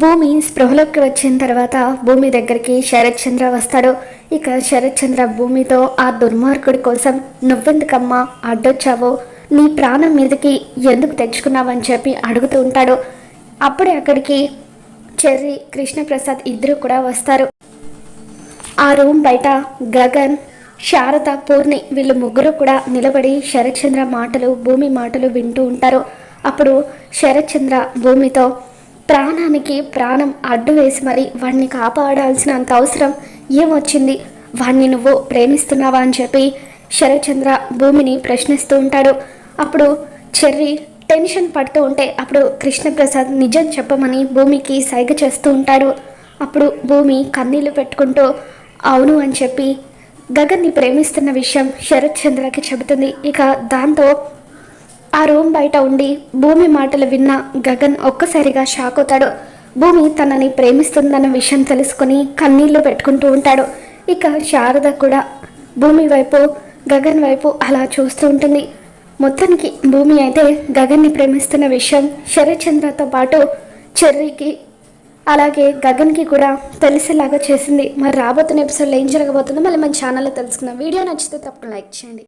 భూమి స్పృహలోకి వచ్చిన తర్వాత భూమి దగ్గరికి శరత్ చంద్ర వస్తాడు. ఇక శరత్ చంద్ర భూమితో ఆ దుర్మార్గుడి కోసం నువ్వెందుకమ్మా అడ్డొచ్చావో? నీ ప్రాణం మీదకి ఎందుకు తెచ్చుకున్నావని చెప్పి అడుగుతూ ఉంటాడు. అప్పుడే అక్కడికి చెర్రి కృష్ణప్రసాద్ ఇద్దరు కూడా వస్తారు. ఆ రూమ్ బయట గగన్ శారద పూర్ణి వీళ్ళు ముగ్గురు కూడా నిలబడి శరత్చంద్ర మాటలు భూమి మాటలు వింటూ ఉంటారు. అప్పుడు శరత్చంద్ర భూమితో ప్రాణానికి ప్రాణం అడ్డు వేసి మరి వాడిని కాపాడాల్సినంత అవసరం ఏమొచ్చింది? వాణ్ణి నువ్వు ప్రేమిస్తున్నావా అని చెప్పి శరత్చంద్ర భూమిని ప్రశ్నిస్తూ ఉంటాడు. అప్పుడు చెర్రి టెన్షన్ పడుతూ ఉంటే అప్పుడు కృష్ణప్రసాద్ నిజం చెప్పమని భూమికి సైగ చేస్తూ ఉంటాడు. అప్పుడు భూమి కన్నీళ్ళు పెట్టుకుంటూ అవును అని చెప్పి గగన్ని ప్రేమిస్తున్న విషయం శరత్ చంద్రకి చెబుతుంది. ఇక దాంతో ఆ రూమ్ బయట ఉండి భూమి మాటలు విన్న గగన్ ఒక్కసారిగా షాక్ అవుతాడు. భూమి తనని ప్రేమిస్తుందన్న విషయం తెలుసుకుని కన్నీళ్ళు పెట్టుకుంటూ ఉంటాడు. ఇక శారద కూడా భూమి వైపు గగన్ వైపు అలా చూస్తూ ఉంటుంది. మొత్తానికి భూమి అయితే గగన్ని ప్రేమిస్తున్న విషయం శరత్చంద్రతో పాటు చెర్రీకి అలాగే గగన్కి కూడా తెలిసేలాగా చేసింది. మరి రాబోతున్న ఎపిసోడ్లో ఏం జరగబోతుందో మళ్ళీ మన ఛానల్లో తెలుసుకుందాం. వీడియో నచ్చితే తప్పకుండా లైక్ చేయండి.